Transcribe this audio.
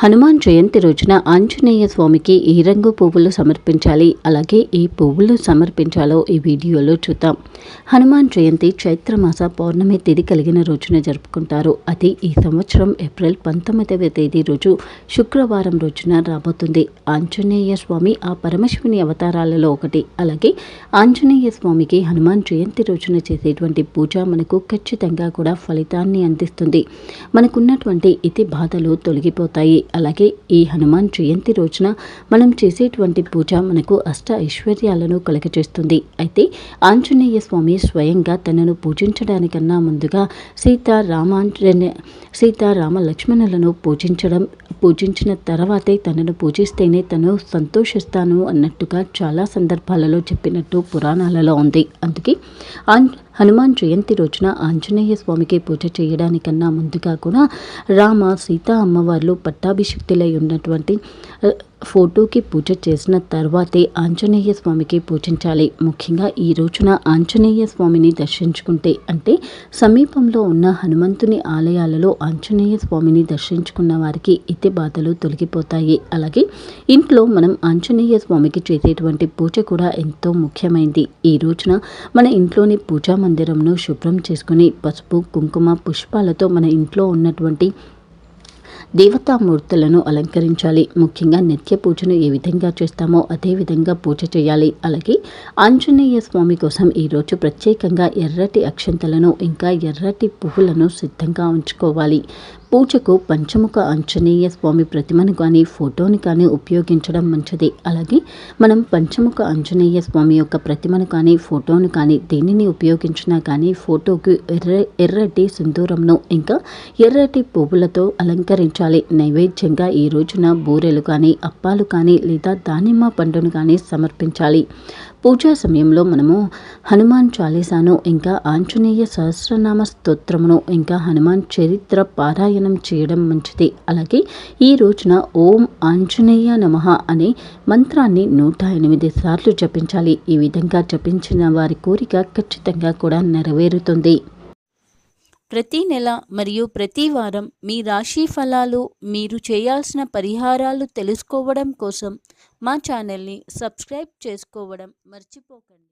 హనుమాన్ జయంతి రోజున ఆంజనేయ స్వామికి ఏ రంగు పువ్వులు సమర్పించాలి. అలాగే ఏ పువ్వులు సమర్పించాలో ఈ వీడియోలో చూద్దాం. హనుమాన్ జయంతి చైత్రమాస పౌర్ణమి తేదీ కలిగిన రోజున జరుపుకుంటారు. అది ఈ సంవత్సరం ఏప్రిల్ పంతొమ్మిదవ తేదీ రోజు శుక్రవారం రోజున రాబోతుంది. ఆంజనేయ స్వామి ఆ పరమశివుని అవతారాలలో ఒకటి. అలాగే ఆంజనేయ స్వామికి హనుమాన్ జయంతి రోజున చేసేటువంటి పూజ మనకు ఖచ్చితంగా కూడా ఫలితాన్ని అందిస్తుంది. మనకున్నటువంటి ఇతి బాధలు తొలగిపోతాయి. అలాగే ఈ హనుమాన్ జయంతి రోజున మనం చేసేటువంటి పూజ మనకు అష్ట ఐశ్వర్యాలను కలగచేస్తుంది అయితే ఆంజనేయ స్వామి స్వయంగా తనను పూజించడానికన్నా ముందుగా సీత రామాంజనే లక్ష్మణులను పూజించడం పూజించిన తర్వాతే తనను పూజిస్తేనే తను సంతోషిస్తాను అన్నట్టుగా చాలా సందర్భాలలో చెప్పినట్టు పురాణాలలో ఉంది. అందుకే ఆంజ హనుమాన్ జయంతి రోజున ఆంజనేయ స్వామికి పూజ చేయడానికన్నా ముందుగా కూడా రామ సీత అమ్మవార్లు పట్టాభిషిక్తులై ఉన్నటువంటి ఫోటోకి పూజ చేసిన తర్వాతే ఆంజనేయ స్వామికి పూజించాలి. ముఖ్యంగా ఈ రోజున ఆంజనేయ స్వామిని దర్శించుకుంటే అంటే సమీపంలో ఉన్న హనుమంతుని ఆలయాలలో ఆంజనేయ స్వామిని దర్శించుకున్న వారికి ఇతి బాధలు తొలగిపోతాయి. అలాగే ఇంట్లో మనం ఆంజనేయ స్వామికి చేసేటువంటి పూజ కూడా ఎంతో ముఖ్యమైంది. ఈ రోజున మన ఇంట్లోని పూజా మందిరంను శుభ్రం చేసుకుని పసుపు కుంకుమ పుష్పాలతో మన ఇంట్లో ఉన్నటువంటి దేవతామూర్తులను అలంకరించాలి. ముఖ్యంగా నిత్య పూజను ఏ విధంగా చేస్తామో అదే విధంగా పూజ చేయాలి. అలాగే ఆంజనేయ స్వామి కోసం ఈరోజు ప్రత్యేకంగా ఎర్రటి అక్షంతలను ఇంకా ఎర్రటి పువ్వులను సిద్ధంగా ఉంచుకోవాలి. పూజకు పంచముఖ ఆంజనేయ స్వామి ప్రతిమను కానీ ఫోటోని కానీ ఉపయోగించడం మంచిది. అలాగే మనం పంచముఖ ఆంజనేయ స్వామి యొక్క ప్రతిమను కానీ ఫోటోను కానీ దేనిని ఉపయోగించినా కానీ ఫోటోకు ఎర్ర ఎర్రటి సింధూరంను ఇంకా ఎర్రటి పువ్వులతో అలంకరించాలి. నైవేద్యంగా ఈ రోజున బూరెలు కానీ అప్పాలు కానీ లేదా దానిమ్మ పండును కానీ సమర్పించాలి. పూజా సమయంలో మనము హనుమాన్ చాలీసాను ఇంకా ఆంజనేయ సహస్రనామ స్తోత్రమును ఇంకా హనుమాన్ చరిత్ర పారాయణం చేయడం మంచిది. అలాగే ఈ రోజున ఓం ఆంజనేయ నమ అనే మంత్రాన్ని నూట ఎనిమిది సార్లు జపించాలి. ఈ విధంగా జపించిన వారి కోరిక ఖచ్చితంగా కూడా నెరవేరుతుంది. ప్రతి నెల మరియు ప్రతి వారం మీ రాశి ఫలాలు మీరు చేయాల్సిన పరిహారాలు తెలుసుకోవడం కోసం మా ఛానల్ని సబ్స్క్రైబ్ చేసుకోవడం మర్చిపోకండి.